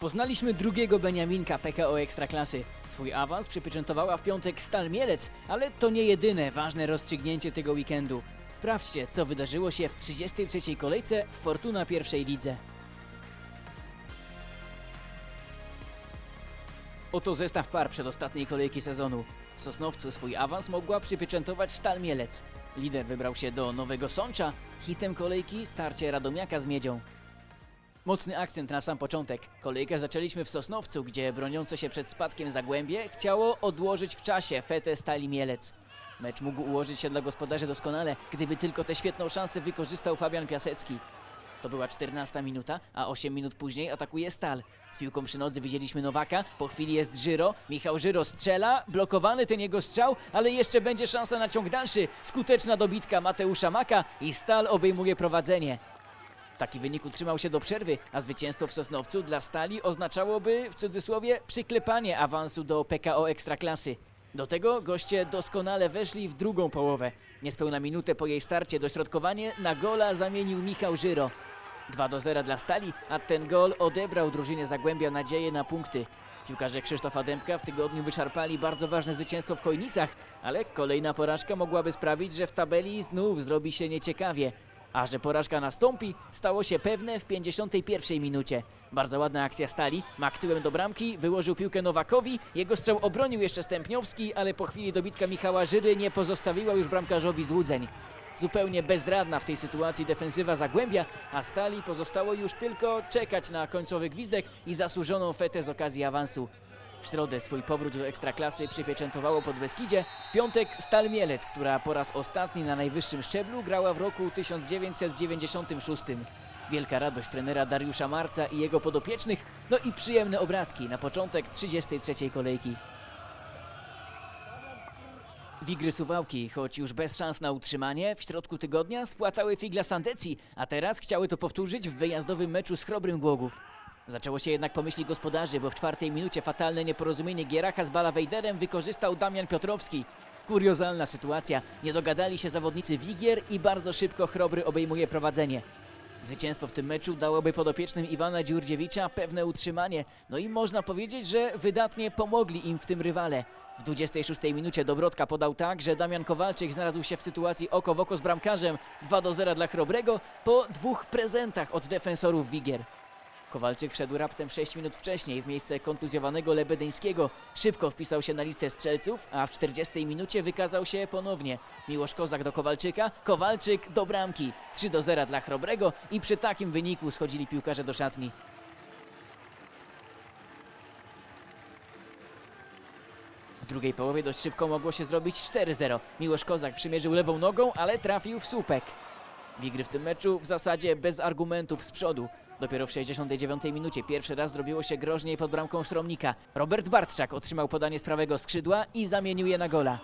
Poznaliśmy drugiego Beniaminka PKO Ekstraklasy. Swój awans przypieczętowała w piątek Stal Mielec, ale to nie jedyne ważne rozstrzygnięcie tego weekendu. Sprawdźcie, co wydarzyło się w 33. kolejce Fortuna pierwszej lidze. Oto zestaw par przedostatniej kolejki sezonu. W Sosnowcu swój awans mogła przypieczętować Stal Mielec. Lider wybrał się do Nowego Sącza. Hitem kolejki starcie Radomiaka z Miedzią. Mocny akcent na sam początek. Kolejkę zaczęliśmy w Sosnowcu, gdzie broniące się przed spadkiem Zagłębie chciało odłożyć w czasie fetę Stali Mielec. Mecz mógł ułożyć się dla gospodarzy doskonale, gdyby tylko tę świetną szansę wykorzystał Fabian Piasecki. To była 14 minuta, a 8 minut później atakuje Stal. Z piłką przy nodze widzieliśmy Nowaka, po chwili jest Żyro, Michał Żyro strzela, blokowany ten jego strzał, ale jeszcze będzie szansa na ciąg dalszy. Skuteczna dobitka Mateusza Maka i Stal obejmuje prowadzenie. Taki wynik utrzymał się do przerwy, a zwycięstwo w Sosnowcu dla Stali oznaczałoby w cudzysłowie przyklepanie awansu do PKO Ekstraklasy. Do tego goście doskonale weszli w drugą połowę. Niespełna minutę po jej starcie dośrodkowanie na gola zamienił Michał Żyro. 2 do 0 dla Stali, a ten gol odebrał drużynie Zagłębia nadzieję na punkty. Piłkarze Krzysztofa Dębka w tygodniu wyczerpali bardzo ważne zwycięstwo w Chojnicach, ale kolejna porażka mogłaby sprawić, że w tabeli znów zrobi się nieciekawie. A że porażka nastąpi, stało się pewne w 51 minucie. Bardzo ładna akcja Stali, mak tyłem do bramki, wyłożył piłkę Nowakowi, jego strzał obronił jeszcze Stępniowski, ale po chwili dobitka Michała Żyry nie pozostawiła już bramkarzowi złudzeń. Zupełnie bezradna w tej sytuacji defensywa Zagłębia, a Stali pozostało już tylko czekać na końcowy gwizdek i zasłużoną fetę z okazji awansu. W środę swój powrót do Ekstraklasy przypieczętowało pod Beskidzie. W piątek Stal Mielec, która po raz ostatni na najwyższym szczeblu grała w roku 1996. Wielka radość trenera Dariusza Marca i jego podopiecznych, no i przyjemne obrazki na początek 33. kolejki. Wigry Suwałki, choć już bez szans na utrzymanie, w środku tygodnia spłatały figla Sandecji, a teraz chciały to powtórzyć w wyjazdowym meczu z Chrobrym Głogów. Zaczęło się jednak pomyśli gospodarzy, bo w czwartej minucie fatalne nieporozumienie Gieracha z Balawejderem wykorzystał Damian Piotrowski. Kuriozalna sytuacja, nie dogadali się zawodnicy Wigier i bardzo szybko Chrobry obejmuje prowadzenie. Zwycięstwo w tym meczu dałoby podopiecznym Iwana Dziurdziewicza pewne utrzymanie, no i można powiedzieć, że wydatnie pomogli im w tym rywale. W 26 minucie Dobrodka podał tak, że Damian Kowalczyk znalazł się w sytuacji oko w oko z bramkarzem 2 do 0 dla Chrobrego po dwóch prezentach od defensorów Wigier. Kowalczyk wszedł raptem 6 minut wcześniej w miejsce kontuzjowanego Lebedyńskiego. Szybko wpisał się na listę strzelców, a w 40 minucie wykazał się ponownie. Miłosz Kozak do Kowalczyka, Kowalczyk do bramki. 3 do 0 dla Chrobrego i przy takim wyniku schodzili piłkarze do szatni. W drugiej połowie dość szybko mogło się zrobić 4-0. Miłosz Kozak przymierzył lewą nogą, ale trafił w słupek. Wigry w tym meczu w zasadzie bez argumentów z przodu. Dopiero w 69 minucie pierwszy raz zrobiło się groźniej pod bramką Szromnika. Robert Bartczak otrzymał podanie z prawego skrzydła i zamienił je na gola.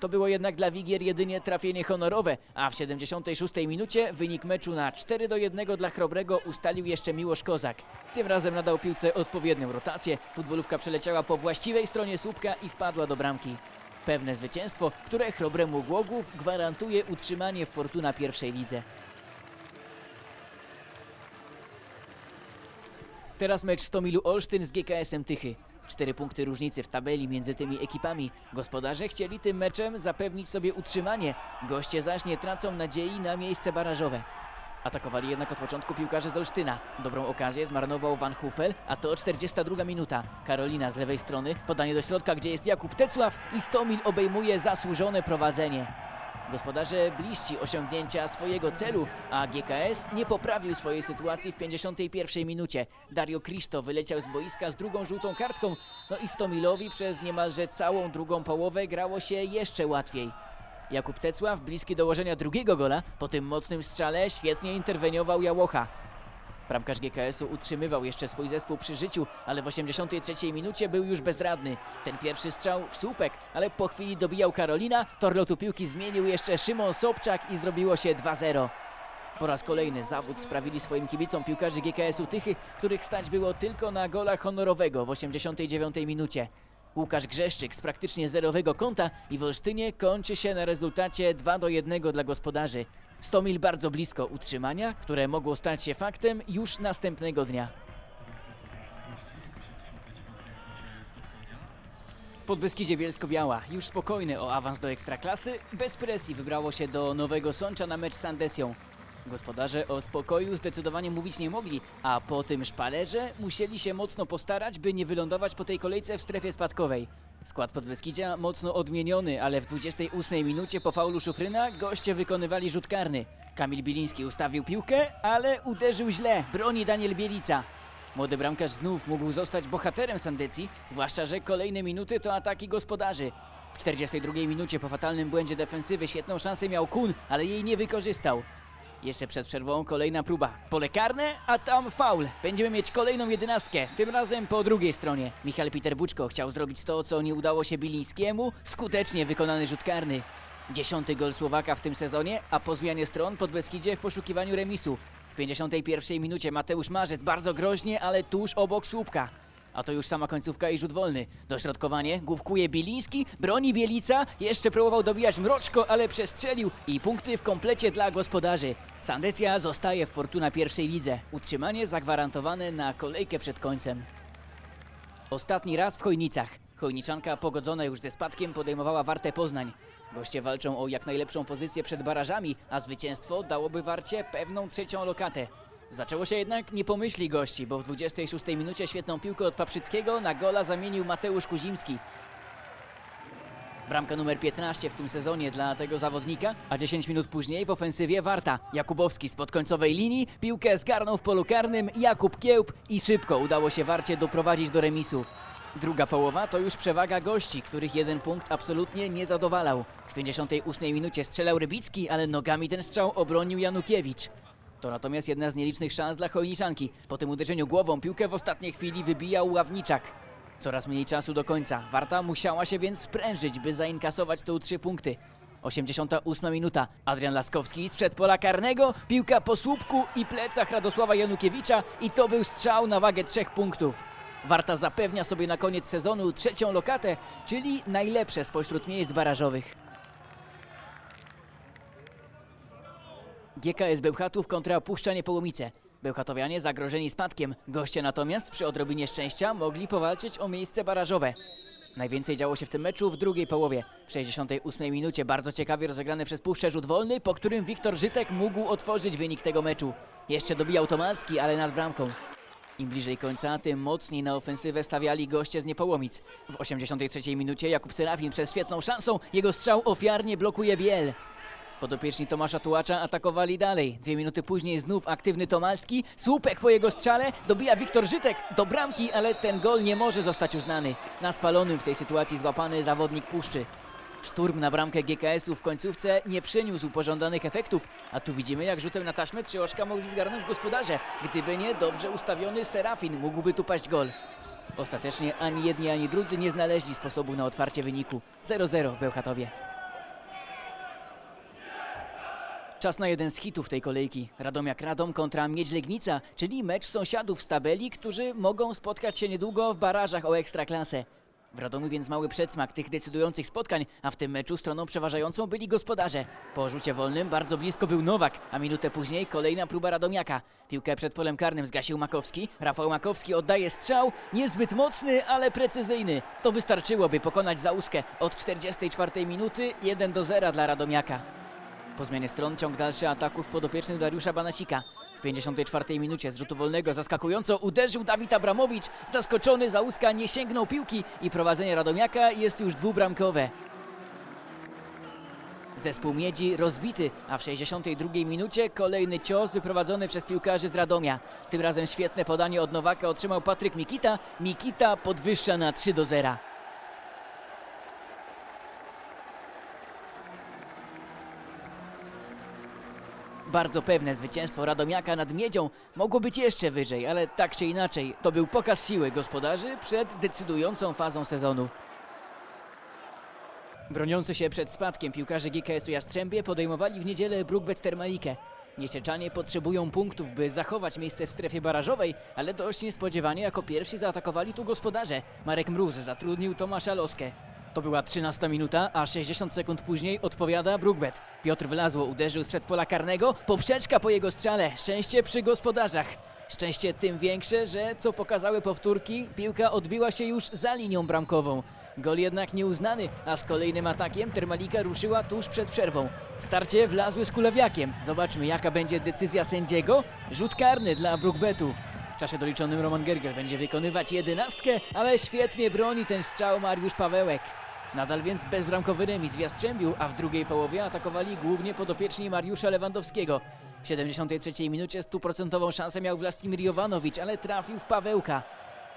To było jednak dla Wigier jedynie trafienie honorowe, a w 76 minucie wynik meczu na 4 do 1 dla Chrobrego ustalił jeszcze Miłosz Kozak. Tym razem nadał piłce odpowiednią rotację, futbolówka przeleciała po właściwej stronie słupka i wpadła do bramki. Pewne zwycięstwo, które Chrobremu Głogów gwarantuje utrzymanie w Fortuna pierwszej lidze. Teraz mecz Stomilu Olsztyn z GKS-em Tychy. Cztery punkty różnicy w tabeli między tymi ekipami. Gospodarze chcieli tym meczem zapewnić sobie utrzymanie, goście zaś nie tracą nadziei na miejsce barażowe. Atakowali jednak od początku piłkarze z Olsztyna. Dobrą okazję zmarnował Van Hufel, a to 42 minuta. Karolina z lewej strony, podanie do środka, gdzie jest Jakub Tecław i Stomil obejmuje zasłużone prowadzenie. Gospodarze bliżsi osiągnięcia swojego celu, a GKS nie poprawił swojej sytuacji w 51 minucie. Dario Cristo wyleciał z boiska z drugą żółtą kartką, no i Stomilowi przez niemalże całą drugą połowę grało się jeszcze łatwiej. Jakub Tecław, bliski dołożenia drugiego gola, po tym mocnym strzale świetnie interweniował Jałocha. Bramkarz GKS-u utrzymywał jeszcze swój zespół przy życiu, ale w 83 minucie był już bezradny. Ten pierwszy strzał w słupek, ale po chwili dobijał Karolina, tor lotu piłki zmienił jeszcze Szymon Sobczak i zrobiło się 2-0. Po raz kolejny zawód sprawili swoim kibicom piłkarzy GKS-u Tychy, których stać było tylko na gola honorowego w 89 minucie. Łukasz Grzeszczyk z praktycznie zerowego kąta i w Olsztynie kończy się na rezultacie 2 do 1 dla gospodarzy. Stomil bardzo blisko utrzymania, które mogło stać się faktem już następnego dnia. Podbeskidzie Bielsko-Biała, już spokojny o awans do Ekstraklasy, bez presji wybrało się do Nowego Sącza na mecz z Sandecją. Gospodarze o spokoju zdecydowanie mówić nie mogli, a po tym szpalerze musieli się mocno postarać, by nie wylądować po tej kolejce w strefie spadkowej. Skład Podbeskidzia mocno odmieniony, ale w 28 minucie po faulu Szufryna goście wykonywali rzut karny. Kamil Biliński ustawił piłkę, ale uderzył źle, broni Daniel Bielica. Młody bramkarz znów mógł zostać bohaterem Sandecji, zwłaszcza, że kolejne minuty to ataki gospodarzy. W 42 minucie po fatalnym błędzie defensywy świetną szansę miał Kun, ale jej nie wykorzystał. Jeszcze przed przerwą kolejna próba. Pole karne, a tam faul. Będziemy mieć kolejną jedenastkę, tym razem po drugiej stronie. Michał Peter Buczko chciał zrobić to, co nie udało się Bilińskiemu. Skutecznie wykonany rzut karny. Dziesiąty gol Słowaka w tym sezonie, a po zmianie stron pod Beskidzie w poszukiwaniu remisu. W 51 minucie Mateusz Marzec bardzo groźnie, ale tuż obok słupka. A to już sama końcówka i rzut wolny. Dośrodkowanie, główkuje Biliński, broni Bielica, jeszcze próbował dobijać Mroczko, ale przestrzelił i punkty w komplecie dla gospodarzy. Sandecja zostaje w Fortuna pierwszej lidze. Utrzymanie zagwarantowane na kolejkę przed końcem. Ostatni raz w Chojnicach. Chojniczanka pogodzona już ze spadkiem podejmowała Wartę Poznań. Goście walczą o jak najlepszą pozycję przed barażami, a zwycięstwo dałoby Warcie pewną trzecią lokatę. Zaczęło się jednak nie pomyśli gości, bo w 26 minucie świetną piłkę od Paprzyckiego na gola zamienił Mateusz Kuzimski. Bramka numer 15 w tym sezonie dla tego zawodnika, a 10 minut później w ofensywie Warta. Jakubowski spod końcowej linii, piłkę zgarnął w polu karnym Jakub Kiełb i szybko udało się Warcie doprowadzić do remisu. Druga połowa to już przewaga gości, których jeden punkt absolutnie nie zadowalał. W 58 minucie strzelał Rybicki, ale nogami ten strzał obronił Janukiewicz. To natomiast jedna z nielicznych szans dla Chojniczanki. Po tym uderzeniu głową piłkę w ostatniej chwili wybijał Ławniczak. Coraz mniej czasu do końca. Warta musiała się więc sprężyć, by zainkasować tu trzy punkty. 88 minuta. Adrian Laskowski sprzed pola karnego, piłka po słupku i plecach Radosława Janukiewicza i to był strzał na wagę trzech punktów. Warta zapewnia sobie na koniec sezonu trzecią lokatę, czyli najlepsze spośród miejsc barażowych. GKS Bełchatów kontra Puszczanie Połomice. Bełchatowianie zagrożeni spadkiem, goście natomiast przy odrobinie szczęścia mogli powalczyć o miejsce barażowe. Najwięcej działo się w tym meczu w drugiej połowie. W 68 minucie bardzo ciekawie rozegrany przez Puszczę rzut wolny, po którym Wiktor Żytek mógł otworzyć wynik tego meczu. Jeszcze dobijał Tomalski, ale nad bramką. Im bliżej końca, tym mocniej na ofensywę stawiali goście z Niepołomic. W 83 minucie Jakub Serafin przez świetną szansą, jego strzał ofiarnie blokuje Biel. Podopieczni Tomasza Tułacza atakowali dalej. Dwie minuty później znów aktywny Tomalski. Słupek po jego strzale. Dobija Wiktor Żytek do bramki, ale ten gol nie może zostać uznany. Na spalonym w tej sytuacji złapany zawodnik Puszczy. Szturm na bramkę GKS-u w końcówce nie przyniósł pożądanych efektów, a tu widzimy jak rzutem na taśmę trzy oczka mogli zgarnąć gospodarze. Gdyby nie dobrze ustawiony Serafin, mógłby tu paść gol. Ostatecznie ani jedni, ani drudzy nie znaleźli sposobu na otwarcie wyniku. 0-0 w Bełchatowie. Czas na jeden z hitów tej kolejki. Radomiak Radom kontra Miedź Legnica, czyli mecz sąsiadów z tabeli, którzy mogą spotkać się niedługo w barażach o Ekstraklasę. W Radomiu więc mały przedsmak tych decydujących spotkań, a w tym meczu stroną przeważającą byli gospodarze. Po rzucie wolnym bardzo blisko był Nowak, a minutę później kolejna próba Radomiaka. Piłkę przed polem karnym zgasił Makowski. Rafał Makowski oddaje strzał, niezbyt mocny, ale precyzyjny. To wystarczyło, by pokonać Załuskę. Od 44 minuty 1 do 0 dla Radomiaka. Po zmianie stron ciąg dalszy ataków podopiecznych Dariusza Banasika. W 54 minucie z rzutu wolnego zaskakująco uderzył Dawid Abramowicz. Zaskoczony Załuska nie sięgnął piłki i prowadzenie Radomiaka jest już dwubramkowe. Zespół Miedzi rozbity, a w 62 minucie kolejny cios wyprowadzony przez piłkarzy z Radomia. Tym razem świetne podanie od Nowaka otrzymał Patryk Mikita. Mikita podwyższa na 3 do 0. Bardzo pewne zwycięstwo Radomiaka nad Miedzią mogło być jeszcze wyżej, ale tak czy inaczej to był pokaz siły gospodarzy przed decydującą fazą sezonu. Broniący się przed spadkiem piłkarze GKS-u Jastrzębie podejmowali w niedzielę Brookbet Termalikę. Niesieczanie potrzebują punktów, by zachować miejsce w strefie barażowej, ale dość niespodziewanie jako pierwsi zaatakowali tu gospodarze. Marek Mróz zatrudnił Tomasza Loskę. To była 13 minuta, a 60 sekund później odpowiada Brookbet. Piotr Wlazło uderzył sprzed pola karnego, poprzeczka po jego strzale, szczęście przy gospodarzach. Szczęście tym większe, że co pokazały powtórki, piłka odbiła się już za linią bramkową. Gol jednak nieuznany, a z kolejnym atakiem Termalika ruszyła tuż przed przerwą. Starcie wlazły z Kulawiakiem. Zobaczmy jaka będzie decyzja sędziego. Rzut karny dla Brookbetu. W czasie doliczonym Roman Gergel będzie wykonywać jedenastkę, ale świetnie broni ten strzał Mariusz Pawełek. Nadal więc bezbramkowy remis w Jastrzębiu, a w drugiej połowie atakowali głównie podopieczni Mariusza Lewandowskiego. W 73 minucie stuprocentową szansę miał Vlastimir Jovanowicz, ale trafił w Pawełka.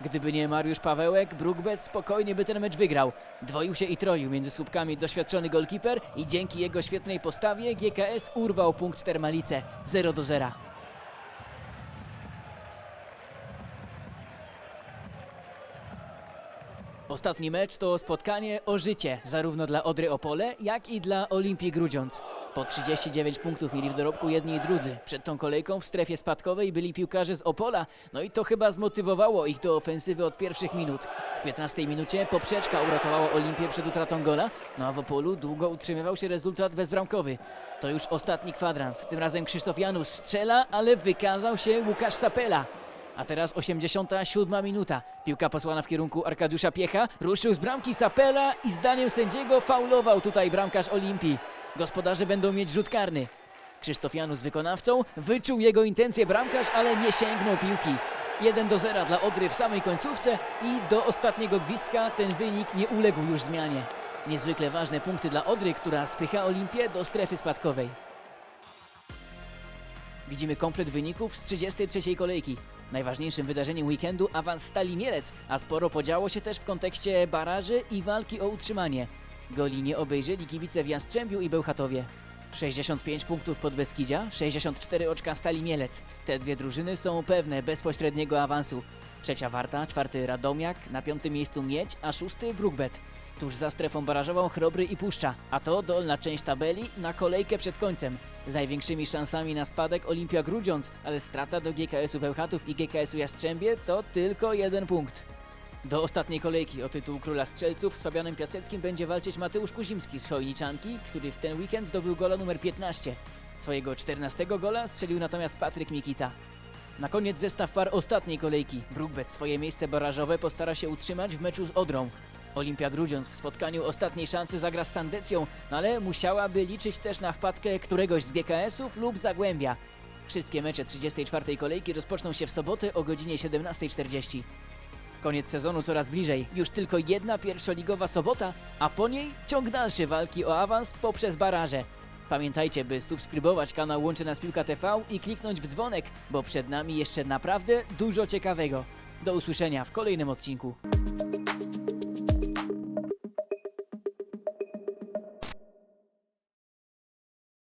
Gdyby nie Mariusz Pawełek, Brookbet spokojnie by ten mecz wygrał. Dwoił się i troił między słupkami doświadczony golkiper i dzięki jego świetnej postawie GKS urwał punkt Termalice 0 do 0. Ostatni mecz to spotkanie o życie, zarówno dla Odry Opole, jak i dla Olimpii Grudziądz. Po 39 punktów mieli w dorobku jedni i drudzy. Przed tą kolejką w strefie spadkowej byli piłkarze z Opola, no i to chyba zmotywowało ich do ofensywy od pierwszych minut. W 15 minucie poprzeczka uratowała Olimpię przed utratą gola, no a w Opolu długo utrzymywał się rezultat bezbramkowy. To już ostatni kwadrans. Tym razem Krzysztof Janus strzela, ale wykazał się Łukasz Sapela. A teraz 87 minuta. Piłka posłana w kierunku Arkadiusza Piecha. Ruszył z bramki Sapela i zdaniem sędziego faulował tutaj bramkarz Olimpii. Gospodarze będą mieć rzut karny. Krzysztof Janus wykonawcą wyczuł jego intencje bramkarz, ale nie sięgnął piłki. 1 do 0 dla Odry w samej końcówce i do ostatniego gwizdka ten wynik nie uległ już zmianie. Niezwykle ważne punkty dla Odry, która spycha Olimpię do strefy spadkowej. Widzimy komplet wyników z 33 kolejki. Najważniejszym wydarzeniem weekendu awans Stali Mielec, a sporo podziało się też w kontekście baraży i walki o utrzymanie. Goli nie obejrzeli kibice w Jastrzębiu i Bełchatowie. 65 punktów pod Beskidzia, 64 oczka Stali Mielec. Te dwie drużyny są pewne bezpośredniego awansu. Trzecia Warta, czwarty Radomiak, na piątym miejscu Miedź, a szósty Brookbet. Tuż za strefą barażową Chrobry i Puszcza, a to dolna część tabeli na kolejkę przed końcem. Z największymi szansami na spadek Olimpia Grudziądz, ale strata do GKS-u Bełchatów i GKS-u Jastrzębie to tylko jeden punkt. Do ostatniej kolejki o tytuł Króla Strzelców z Fabianem Piaseckim będzie walczyć Mateusz Kuzimski z Chojniczanki, który w ten weekend zdobył gola numer 15. Swojego 14 gola strzelił natomiast Patryk Mikita. Na koniec zestaw par ostatniej kolejki. Brookbet swoje miejsce barażowe postara się utrzymać w meczu z Odrą. Olimpia Grudziądz w spotkaniu ostatniej szansy zagra z Sandecją, no ale musiałaby liczyć też na wpadkę któregoś z GKS-ów lub Zagłębia. Wszystkie mecze 34. kolejki rozpoczną się w sobotę o godzinie 17.40. Koniec sezonu coraz bliżej. Już tylko jedna pierwszoligowa sobota, a po niej ciąg dalszy walki o awans poprzez baraże. Pamiętajcie, by subskrybować kanał Łączy Nas Piłka TV i kliknąć w dzwonek, bo przed nami jeszcze naprawdę dużo ciekawego. Do usłyszenia w kolejnym odcinku.